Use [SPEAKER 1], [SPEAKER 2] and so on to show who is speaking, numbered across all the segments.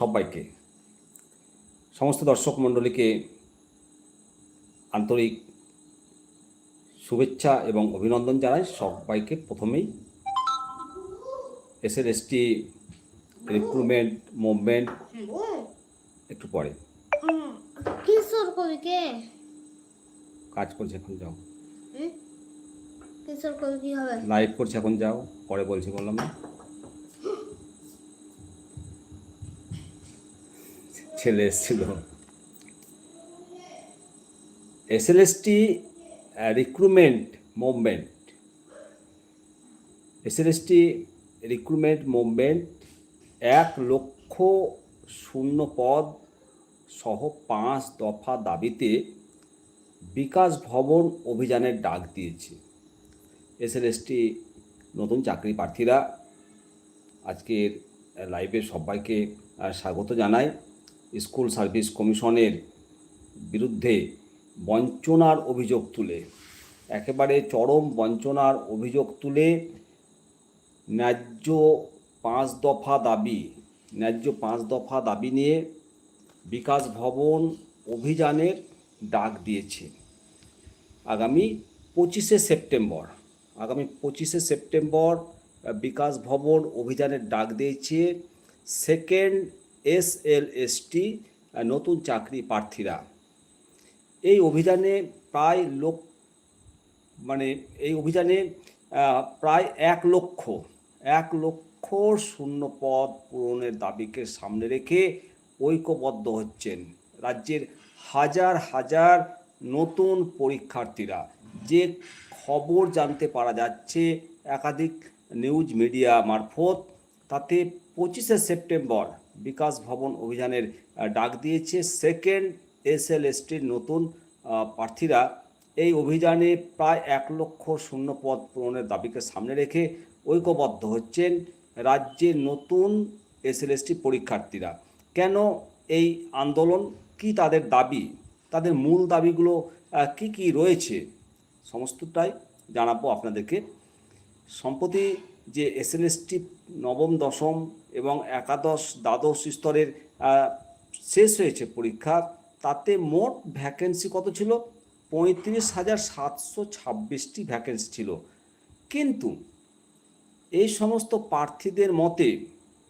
[SPEAKER 1] সবাইকে সমস্ত দর্শক মণ্ডলীকে আন্তরিক শুভেচ্ছা এবং অভিনন্দন জানাই। সবাইকে প্রথমেই S L S T recruitment movement একটু পরে।
[SPEAKER 2] কিশোর কবিকে
[SPEAKER 1] কাজ করছে এখন যাও।
[SPEAKER 2] কিশোর কবি কি হবে?
[SPEAKER 1] লাইভ করছে এখন যাও। পরে বলছি বললাম না। ছেলে এসেছিল। S L S T recruitment movement S L S T recruitment movement এক লক্ষ শূন্য পদ সহ পাঁচ দফা দাবিতে বিকাশ ভবন অভিযানের ডাক দিয়েছে। এসএলএসটি নতুন চাকরি প্রার্থীরা, আজকের লাইভে সবাইকে স্বাগত জানাই স্কুল সার্ভিস কমিশনের বিরুদ্ধে বঞ্চনার অভিযোগ তুলে। একেবারে চরম বঞ্চনার অভিযোগ তুলে ন্যায্য পাঁচ দফা দাবি, ন্যায্য পাঁচ দফা দাবি নিয়ে বিকাশ ভবন অভিযানের ডাক দিয়েছে। আগামী পঁচিশে সেপ্টেম্বর, আগামী পঁচিশে সেপ্টেম্বর বিকাশ ভবন অভিযানের ডাক দিয়েছে। Second S L S T নতুন চাকরি প্রার্থীরা। এই অভিযানে প্রায় লোক মানে এই অভিযানে প্রায় এক লক্ষ এক লক্ষ শূন্য পদ পূরণের দাবিকে সামনে রেখে ঐক্যবদ্ধ হচ্ছেন রাজ্যের হাজার হাজার নতুন পরীক্ষার্থীরা। যে খবর জানতে পারা যাচ্ছে একাধিক নিউজ মিডিয়া মারফত, তাতে পঁচিশে সেপ্টেম্বর বিকাশ ভবন অভিযানের ডাক দিয়েছে। সেকেন্ড এস এল নতুন প্রার্থীরা এই অভিযানে প্রায় এক লক্ষ শূন্য পদ পূরণের দাবিকে সামনে রেখে ঐক্যবদ্ধ হচ্ছেন রাজ্যের নতুন এসএলএসটি পরীক্ষার্থীরা। কেন এই আন্দোলন? কি তাদের দাবি? তাদের মূল দাবিগুলো কি কি রয়েছে? সমস্তটাই জানাব আপনাদেরকে। সম্প্রতি যে এসএলএসটি নবম, দশম এবং একাদশ দ্বাদশ স্তরের শেষ হয়েছে পরীক্ষা তাতে মোট ভ্যাকেন্সি কত ছিল? পঁয়ত্রিশ হাজার সাতশো ছাব্বিশটি ভ্যাকেন্সি ছিল। কিন্তু এই সমস্ত প্রার্থীদের মতে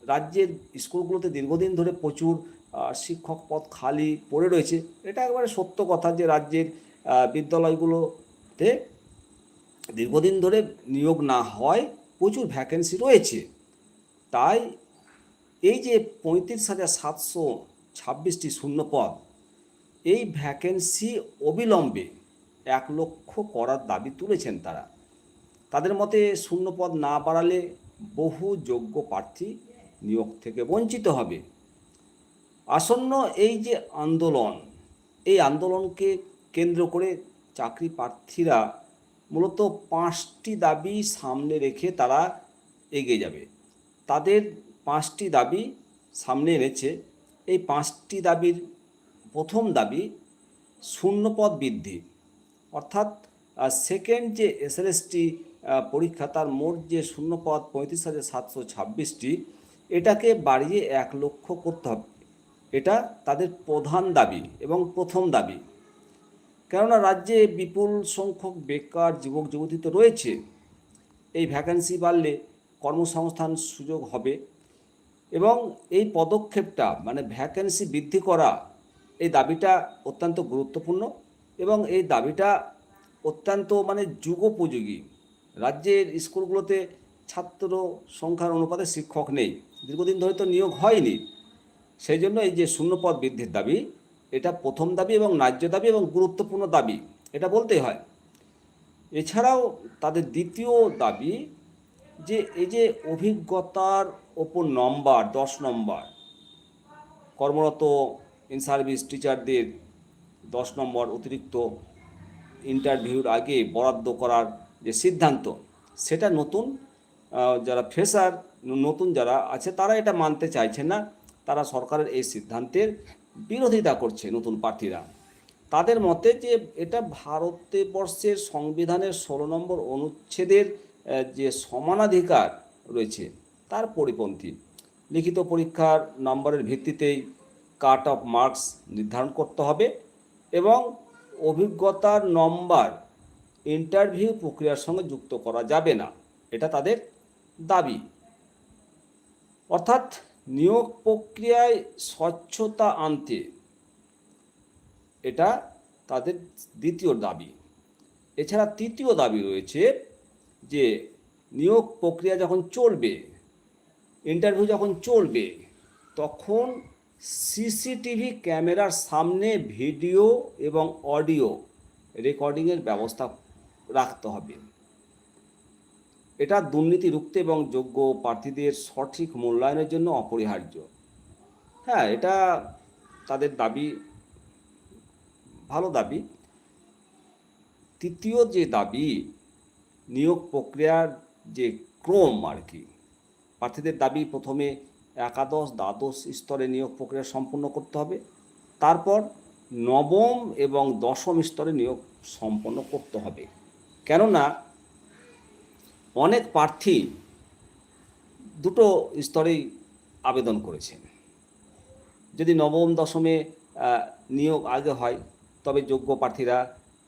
[SPEAKER 1] রাজ্যের স্কুলগুলোতে দীর্ঘদিন ধরে প্রচুর শিক্ষক পদ খালি পড়ে রয়েছে। এটা একবারে সত্য কথা যে রাজ্যের বিদ্যালয়গুলোতে দীর্ঘদিন ধরে নিয়োগ না হয়। প্রচুর ভ্যাকেন্সি রয়েছে। তাই এই যে পঁয়ত্রিশ হাজার সাতশো ছাব্বিশটি শূন্যপদ, এই ভ্যাকেন্সি অবিলম্বে এক লক্ষ করার দাবি তুলেছেন তারা। তাদের মতে শূন্যপদ না বাড়ালে বহু যোগ্য প্রার্থী নিয়োগ থেকে বঞ্চিত হবে। আসন্ন এই যে আন্দোলন, এই আন্দোলনকে কেন্দ্র করে চাকরি প্রার্থীরা মূলত পাঁচটি দাবি সামনে রেখে তারা এগিয়ে যাবে। তাদের পাঁচটি দাবি সামনে এনেছে। এই পাঁচটি দাবির প্রথম দাবি শূন্যপদ বৃদ্ধি। অর্থাৎ সেকেন্ড যে এসএলএসটি পরীক্ষা, তার মোট যে শূন্যপদ পঁয়ত্রিশ হাজার সাতশো ছাব্বিশটি, এটাকে বাড়িয়ে এক লক্ষ করতে হবে। এটা তাদের প্রধান দাবি এবং প্রথম দাবি। কেননা রাজ্যে বিপুল সংখ্যক বেকার যুবক, যুবতী তো রয়েছে। এই ভ্যাকেন্সি বাড়লে কর্মসংস্থান সুযোগ হবে এবং এই পদক্ষেপটা মানে ভ্যাকেন্সি বৃদ্ধি করা, এই দাবিটা অত্যন্ত গুরুত্বপূর্ণ এবং এই দাবিটা অত্যন্ত মানে যুগোপযোগী। রাজ্যের স্কুলগুলোতে ছাত্র সংখ্যার অনুপাতে শিক্ষক নেই। দীর্ঘদিন ধরে তো নিয়োগ হয়নি। সেই জন্য এই যে শূন্যপদ বৃদ্ধির দাবি এটা প্রথম দাবি এবং ন্যায্য দাবি এবং গুরুত্বপূর্ণ দাবি, এটা বলতেই হয়। এছাড়াও তাদের দ্বিতীয় দাবি যে এই যে অভিজ্ঞতার ওপর নম্বর, দশ নম্বর, কর্মরত ইন সার্ভিস টিচারদের দশ নম্বর অতিরিক্ত ইন্টারভিউর আগে বরাদ্দ করার যে সিদ্ধান্ত, সেটা নতুন যারা ফ্রেশার নতুন যারা আছে, তারা এটা মানতে চাইছে না। তারা সরকারের এই সিদ্ধান্তের বিরোধিতা করছে নতুন প্রার্থীরা। তাদের মতে যে এটা ভারতবর্ষের সংবিধানের ষোলো নম্বর অনুচ্ছেদের যে সমানাধিকার রয়েছে, তার পরিপন্থী। লিখিত পরীক্ষার নম্বরের ভিত্তিতেই কাট অফ মার্কস নির্ধারণ করতে হবে এবং অভিজ্ঞতার নম্বর ইন্টারভিউ প্রক্রিয়ার সঙ্গে যুক্ত করা যাবে না, এটা তাদের দাবি। অর্থাৎ নিয়োগ প্রক্রিয়ায় স্বচ্ছতা আনতে এটা তাদের দ্বিতীয় দাবি। এছাড়া তৃতীয় দাবি রয়েছে যে নিয়োগ প্রক্রিয়া যখন চলবে ইন্টারভিউ যখন চলবে, তখন সিসিটিভি ক্যামেরার সামনে ভিডিও এবং অডিও রেকর্ডিংয়ের ব্যবস্থা রাখতে হবে। এটা দুর্নীতি রুখতে এবং যোগ্য প্রার্থীদের সঠিক মূল্যায়নের জন্য অপরিহার্য। হ্যাঁ এটা তাদের দাবি, ভালো দাবি। তৃতীয় যে দাবি, নিয়োগ প্রক্রিয়ার যে ক্রম আর কি, প্রার্থীদের দাবি প্রথমে একাদশ, দ্বাদশ স্তরে নিয়োগ প্রক্রিয়া সম্পন্ন করতে হবে। তারপর নবম এবং দশম স্তরে নিয়োগ সম্পন্ন করতে হবে। কেননা অনেক প্রার্থী দুটো স্তরেই আবেদন করেছেন যদি নবম, দশমে নিয়োগ আগে হয়, তবে যোগ্য প্রার্থীরা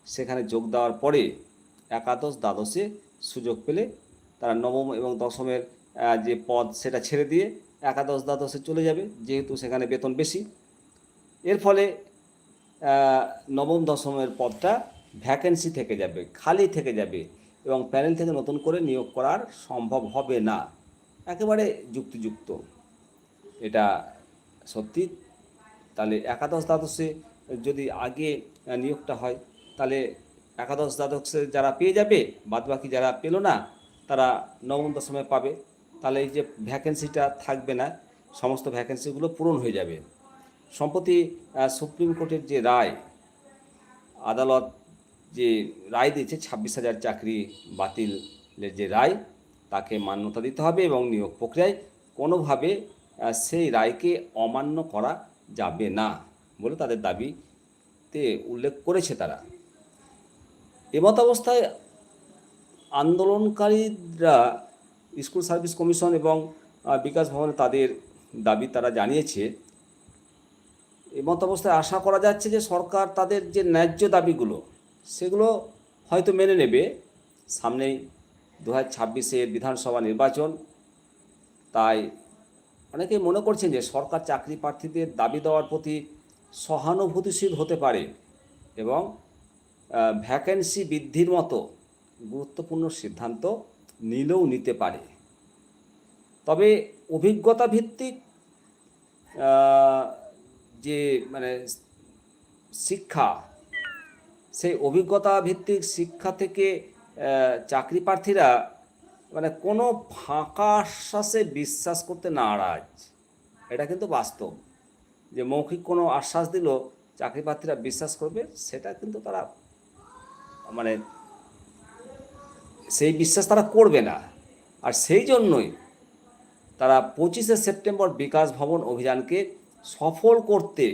[SPEAKER 1] সেখানে যোগ দেওয়ার পরে একাদশ, দ্বাদশে সুযোগ পেলে তারা নবম এবং দশমের যে পদ সেটা ছেড়ে দিয়ে একাদশ, দ্বাদশে চলে যাবে, যেহেতু সেখানে বেতন বেশি। এর ফলে নবম, দশমের পদটা ভ্যাকেন্সি থেকে যাবে, খালি থেকে যাবে। এবং প্যানেল থেকে নতুন করে নিয়োগ করার সম্ভব হবে না। একেবারে যুক্তিযুক্ত। এটা সত্যি। তাহলে একাদশ দ্বাদশে যদি আগে নিয়োগটা হয়, তাহলে একাদশ দ্বাদশে যারা পেয়ে যাবে, বাদবাকি যারা পেল না, তারা নবম দশমে পাবে। তাহলে এই যে ভ্যাকেন্সিটা থাকবে না, সমস্ত ভ্যাকেন্সিগুলো পূরণ হয়ে যাবে। সম্প্রতি সুপ্রিম কোর্টের যে রায়, আদালত যে রায় দিয়েছে, ছাব্বিশ হাজার চাকরি বাতিলের যে রায়, তাকে মান্যতা দিতে হবে এবং নিয়োগ প্রক্রিয়ায় কোনোভাবে সেই রায়কে অমান্য করা যাবে না বলে তাদের দাবিতে উল্লেখ করেছে তারা। এমত অবস্থায় আন্দোলনকারীরা স্কুল সার্ভিস কমিশন এবং বিকাশ ভবনে তাদের দাবি তারা জানিয়েছে। এমত অবস্থায় আশা করা যাচ্ছে যে সরকার তাদের যে ন্যায্য দাবিগুলো সেগুলো হয়তো মেনে নেবে। সামনেই দু হাজার ছাব্বিশের বিধানসভা নির্বাচন, তাই অনেকেই মনে করছেন যে সরকার চাকরি প্রার্থীদের দাবি দেওয়ার প্রতি সহানুভূতিশীল হতে পারে এবং ভ্যাকেন্সি বৃদ্ধির মতো গুরুত্বপূর্ণ সিদ্ধান্ত নিলেও নিতে পারে। তবে অভিজ্ঞতা ভিত্তিক যে মানে শিক্ষা সেই অভিজ্ঞতা ভিত্তিক শিক্ষা থেকে চাকরি প্রার্থীরা মানে কোনো ফাঁকা আশ্বাসে বিশ্বাস করতে নারাজ। এটা কিন্তু বাস্তব। যে মৌখিক কোনো আশ্বাস দিল চাকরি প্রার্থীরা বিশ্বাস করবে, সেটা কিন্তু তারা মানে সেই বিশ্বাস তারা করবে না। আর সেই জন্যই তারা পঁচিশে সেপ্টেম্বর বিকাশ ভবন অভিযানকে সফল করতে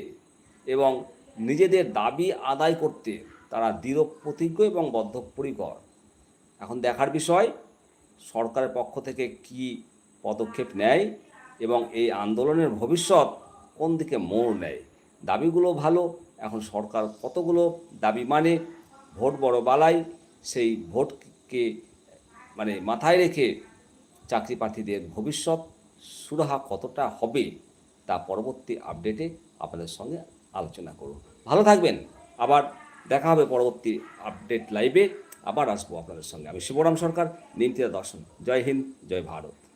[SPEAKER 1] এবং নিজেদের দাবি আদায় করতে তারা দৃঢ় প্রতিজ্ঞ এবং বদ্ধপরিকর। এখন দেখার বিষয়, সরকারের পক্ষ থেকে কি পদক্ষেপ নেয় এবং এই আন্দোলনের ভবিষ্যৎ কোন দিকে মোড় নেয়? দাবিগুলো ভালো, এখন সরকার কতগুলো দাবি মানে? ভোট বড় বালাই, সেই ভোটকে মানে মাথায় রেখে চাকরি প্রার্থীদের ভবিষ্যৎ সুরাহা কতটা হবে তা পরবর্তী আপডেটে আপনাদের সঙ্গে আলোচনা করব। ভালো থাকবেন, আবার দেখা হবে পরবর্তী আপডেট লাইভে আবার আসব আপনাদের সঙ্গে। আমি শিবরাম সরকার নিমতিয়া দর্শন। জয় হিন্দ, জয় ভারত।